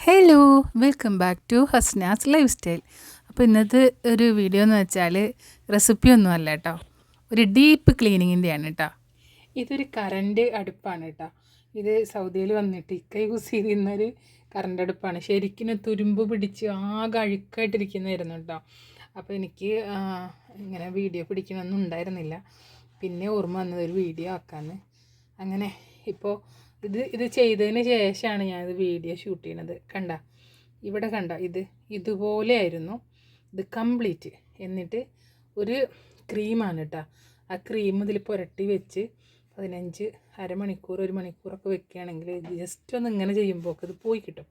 Hello welcome back to Hasnas life style അപ്പോൾ ഇന്നത്തെ ഒരു വീഡിയോ എന്ന് വെച്ചാൽ റെസിപ്പി ഒന്നും അല്ല കേട്ടോ ഒരു ഡീപ്പ് ക്ലീനിങ്ങിന്റെയാണ് കേട്ടോ ഇതൊരു കറണ്ട് അടുപ്പാണ് കേട്ടോ ഇത് സൗദിയിൽ വന്നിട്ട് ഇക്ക യൂസ് ചെയ്തിരുന്നൊരു കറണ്ട് അടുപ്പാണ്. ശരിക്കും തുരുമ്പ് പിടിച്ച് ആകെ അഴുക്കായിട്ടിരിക്കുന്നതായിരുന്നു കേട്ടോ അപ്പോൾ എനിക്ക് ഇങ്ങനെ വീഡിയോ പിടിക്കണമെന്നും ഉണ്ടായിരുന്നില്ല. പിന്നെ ഓർമ്മ വന്നത് ഒരു വീഡിയോ ആക്കാമെന്ന് അങ്ങനെ ഇപ്പോൾ ഇത് ഇത് ചെയ്തതിന് ശേഷമാണ് ഞാനിത് വീഡിയോ ഷൂട്ട് ചെയ്യണത്. കണ്ട? ഇവിടെ കണ്ട? ഇത് ഇതുപോലെ ആയിരുന്നു ഇത് കംപ്ലീറ്റ് എന്നിട്ട് ഒരു ക്രീമാണ് കേട്ടോ ആ ക്രീം ഇതിൽ പുരട്ടി വെച്ച് പതിനഞ്ച് അരമണിക്കൂർ ഒരു മണിക്കൂറൊക്കെ വെക്കുകയാണെങ്കിൽ ജസ്റ്റ് ഒന്ന് ഇങ്ങനെ ചെയ്യുമ്പോൾ ഇത് പോയി കിട്ടും.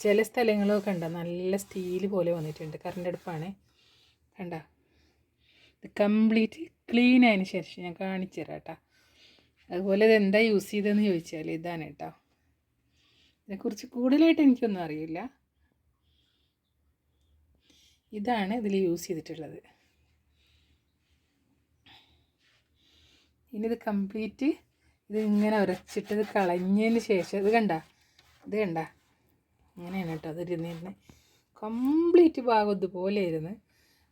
ചില സ്ഥലങ്ങളൊക്കെ കണ്ട നല്ല സ്റ്റീൽ പോലെ വന്നിട്ടുണ്ട്. കറണ്ട് അടുപ്പാണ്. കണ്ട? ഇത് കംപ്ലീറ്റ് ക്ലീൻ ആയതിന് ശേഷം ഞാൻ കാണിച്ചു തരാം കേട്ടോ അതുപോലെ ഇത് എന്താ യൂസ് ചെയ്തതെന്ന് ചോദിച്ചാൽ ഇതാണ് കേട്ടോ. ഇതിനെക്കുറിച്ച് കൂടുതലായിട്ട് എനിക്കൊന്നും അറിയില്ല. ഇതാണ് ഇതിൽ യൂസ് ചെയ്തിട്ടുള്ളത്. ഇനി ഇത് കംപ്ലീറ്റ് ഇത് ഇങ്ങനെ ഉരച്ചിട്ട് ഇത് കളഞ്ഞതിന് ശേഷം ഇത് കണ്ട? ഇത് കണ്ട? ഇങ്ങനെയാണ് കേട്ടോ അത് ഇരുന്നിരുന്നത് കംപ്ലീറ്റ് ഭാഗം ഇതുപോലെ ഇരുന്ന്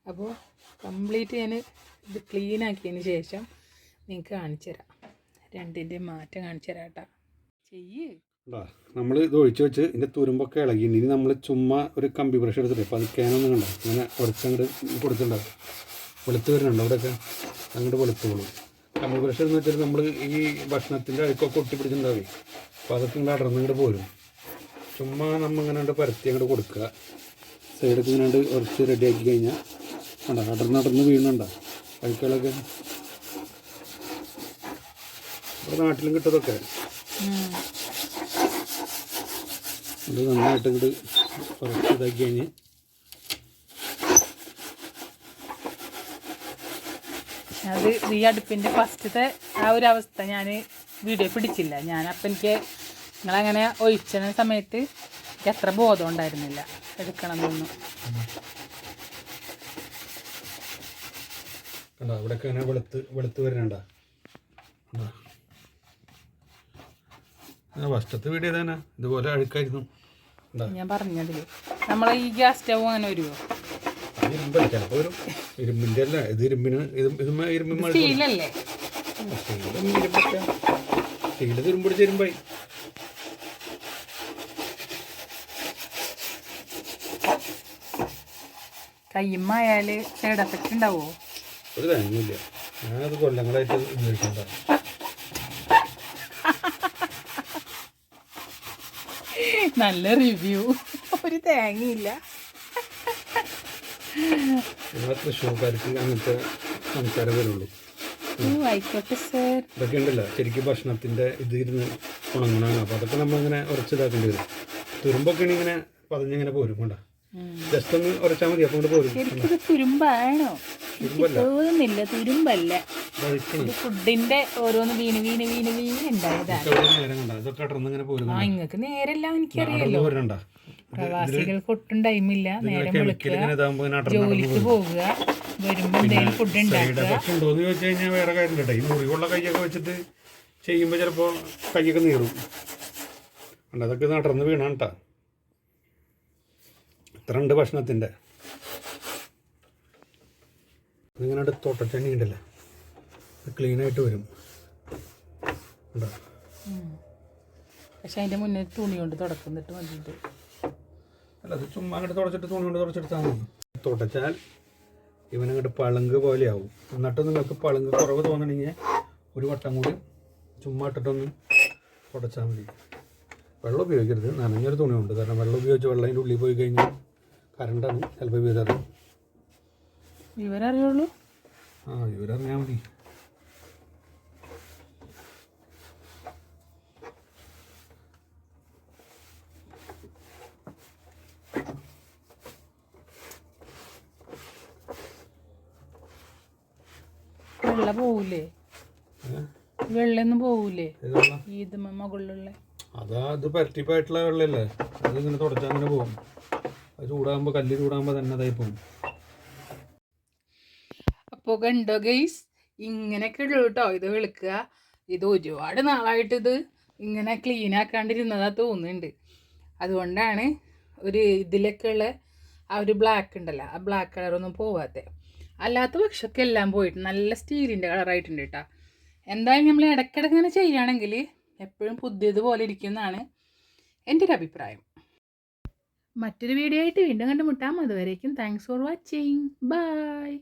അപ്പോൾ കംപ്ലീറ്റ് ഞാൻ ഇത് ക്ലീൻ ആക്കിയതിന് ശേഷം നിങ്ങൾക്ക് കാണിച്ചു തരാം രണ്ടിന്റെ മാറ്റം കാണിച്ചു തരാം കേട്ടോ ചെയ്യ് നമ്മൾ ഇത് ഒഴിച്ചു വെച്ച് ഇതിന്റെ തുരുമ്പൊക്കെ ഇളകി. ഇനി നമ്മൾ ചുമ്മാ ഒരു കമ്പി ബ്രഷ് എടുത്തിട്ട് പതുക്കേനൊന്നും കണ്ട. ഇങ്ങനെ ഉറച്ചങ്ങോട്ട് കൊടുത്തിട്ടുണ്ടാവും വെളുത്ത് വരുന്നുണ്ട് അവിടെയൊക്കെ? അങ്ങോട്ട് വെളുത്തോളും. കമ്പി ബ്രഷ് എന്ന് വെച്ചാൽ നമ്മൾ ഈ ഭക്ഷണത്തിന്റെ അഴുക്കൊക്കെ ഒട്ടിപ്പിടിച്ചിട്ടുണ്ടാവേ അപ്പോൾ അതൊക്കെ ഇങ്ങോട്ട് അടർന്നിങ്ങോട്ട് പോരും. ചുമ്മാ നമ്മൾ ഇങ്ങനെ കണ്ട് പരത്തി അങ്ങോട്ട് കൊടുക്കുക. സൈഡൊക്കെ ഇങ്ങനെ കുറച്ച് ഉറച്ച് റെഡിയാക്കി കഴിഞ്ഞാൽ കണ്ട? അടർന്ന് അടർന്ന് വീണുണ്ടോ? അഴുക്കുകളൊക്കെ? നമ്മുടെ നാട്ടിലും കിട്ടതൊക്കെ. അത് ഇത് നന്നായിട്ട് ഇങ്ങോട്ട് കുറച്ച് ഇതാക്കി കഴിഞ്ഞ്. അത് ഈ അടുപ്പിന്റെ ഫസ്റ്റത്തെ ആ ഒരു അവസ്ഥ ഞാൻ വീഡിയോ പിടിച്ചില്ല. ഞാൻ അപ്പം എനിക്ക് നിങ്ങളങ്ങനെ ഒഴിച്ച സമയത്ത് എനിക്ക് അത്ര ബോധം ഉണ്ടായിരുന്നില്ല. എടുക്കണം എന്നൊന്നും. കണ്ടോ ഇവിടെയൊക്കെ ഇങ്ങനെ വെളുത്ത് വരുന്നുണ്ട ഫസ്റ്റത്തെ വീഡിയോ തന്നെ ഇതുപോലെ അഴുക്കായിരുന്നു. ഞാൻ പറഞ്ഞതിൽ. നമ്മളെ ഈ ഗ്യാസ് സ്റ്റവ് അങ്ങനെ വരുമോ ഇരുമ്പല്ല ചിലപ്പോൾ ഒരു ഇരുമ്പിന്റെ അല്ല ഇത് ഇരുമ്പിന് ഇത് ഇതുമ്മ ഇരുമ്പ് സ്റ്റീലല്ലേ? ഇരുമ്പൊക്കെ. സ്റ്റീൽ തുരുമ്പിടിച്ച് ഇരുമ്പായി കയ്യുമ്മായാൽ സൈഡ് എഫക്റ്റ് ഉണ്ടാവോ? ഒരു തേങ്ങയില്ല. ഞാനത് കൊല്ലങ്ങളായിട്ട് ഉപയോഗിക്കണ്ടാണ് നല്ല റിവ്യൂ ഒരു തേങ്ങയില്ല. ഭക്ഷണത്തിന്റെ തൃശ്ശൂർക്കാർക്ക് അങ്ങനത്തെ സംസാരം വരുള്ളൂ. ഓ ആയിക്കോട്ടെ സർ ഇതൊക്കെ ഉണ്ടല്ലോ. ശരിക്കും ഭക്ഷണത്തിന്റെ ഇത് ഇരുന്ന് ഉണങ്ങണാണ് അപ്പൊ അതൊക്കെ നമ്മളിങ്ങനെ ഉറച്ചിതാക്കേണ്ടി വരും. തുരുമ്പൊക്കെ ഇങ്ങനെ പതഞ്ഞിങ്ങനെ പോരും കൊണ്ടാ? ജസ്റ്റ് ഒന്ന് ഉറച്ചാൽ മതി അപ്പൊ കൊണ്ട് പോരും. തുരുമ്പാണോ? തോന്നുന്നില്ല തുരുമ്പല്ല. ഫുഡിന്റെ ഓരോന്ന് വീണ് വീണ് വീണ് വീണ് ഉണ്ടായതാണ് ആ ഇങ്ങക്ക് നേരെല്ലാം എനിക്കറിയാലോ പ്രവാസികൾക്ക് ഒട്ടും ടൈമില്ല നേരം വിളിക്കുക. ജോലിക്ക് പോകുക വരുമ്പോ എന്തെങ്കിലും ഫുഡ് ഉണ്ടാക്കുക വേറെ കാര്യം ഈ മുറിവുള്ള കൈയൊക്കെ വെച്ചിട്ട് ചെയ്യുമ്പോൾ ചിലപ്പോൾ കൈയൊക്കെ നീറും. അതൊക്കെ നടന്ന് വീണാണ് കേട്ടോ ഇത്ര ഉണ്ട് ഭക്ഷണത്തിന്റെ ഇതിങ്ങനെ തൊട്ടച്ചെണ്ണി ഉണ്ടല്ലോ? ക്ലീൻ ആയിട്ട് വരും. ഉണ്ടോ? പക്ഷെ അതിന്റെ മുന്നേ തുണി കൊണ്ട് തുടക്കുന്നിട്ട് മതിയിട്ട്. അല്ല അത് ചുമ്മാ അങ്ങോട്ട് തുടച്ചിട്ട് തുണി കൊണ്ട് തുടച്ചെടുത്താൽ മതി. തുടച്ചാൽ ഇവനങ്ങോട്ട് പളുങ്ക് പോലെയാവും. എന്നിട്ട് നിങ്ങൾക്ക് പളുങ്ക് കുറവ് തോന്നണമെങ്കിൽ ഒരു വട്ടം കൂടി ചുമ്മാ ഇട്ടിട്ടൊന്ന് തുടച്ചാൽ മതി. വെള്ളം ഉപയോഗിക്കരുത്. നനഞ്ഞൊരു തുണിയുണ്ട് കാരണം വെള്ളം ഉപയോഗിച്ച് വെള്ളം അതിന്റെ ഉള്ളിൽ പോയി കഴിഞ്ഞാൽ കറണ്ടാണ് ചിലപ്പോൾ വീഴാറ് ഇവരറിയുള്ളൂ. ആ ഇവരറിഞ്ഞാൽ മതി. വെള്ള പോവൂലേ? വെള്ളൊന്നും പോവൂലേ? ഇത് മുകളിലുള്ള. അതാ ഇത് പരട്ടിപ്പായിട്ടുള്ള വെള്ളല്ലേ അത് ഇങ്ങനെ തുടച്ചാൽ അങ്ങനെ പോകും അത് ചൂടാകുമ്പോൾ കല്ല് ചൂടാകുമ്പോൾ തന്നെ അതായി പോകും അപ്പോൾ ഉണ്ടോ ഗെയ്സ് ഇങ്ങനെയൊക്കെ ഉള്ളു കേട്ടോ ഇത് വെളുക്കുക. ഇത് ഒരുപാട് നാളായിട്ട് ഇത് ഇങ്ങനെ ക്ലീൻ ആക്കാണ്ടിരുന്നതാ തോന്നുന്നുണ്ട്. അതുകൊണ്ടാണ് ഒരു ഇതിലൊക്കെ ഉള്ള ആ ഒരു ബ്ലാക്ക് ഉണ്ടല്ലോ. ആ ബ്ലാക്ക് കളറൊന്നും പോവാത്തെ. അല്ലാത്ത പക്ഷമൊക്കെ എല്ലാം പോയിട്ട് നല്ല സ്റ്റീലിന്റെ കളറായിട്ടുണ്ട് കേട്ടോ എന്തായാലും നമ്മൾ ഇടയ്ക്കിടയ്ക്ക് ഇങ്ങനെ ചെയ്യുകയാണെങ്കിൽ എപ്പോഴും പുതിയതുപോലെ ഇരിക്കുന്നതാണ് എന്റെ ഒരു അഭിപ്രായം. മറ്റൊരു വീഡിയോ ആയിട്ട് വീണ്ടും കണ്ടുമുട്ടാം. അതുവരേക്കും താങ്ക്സ് ഫോർ വാച്ചിങ് ബൈ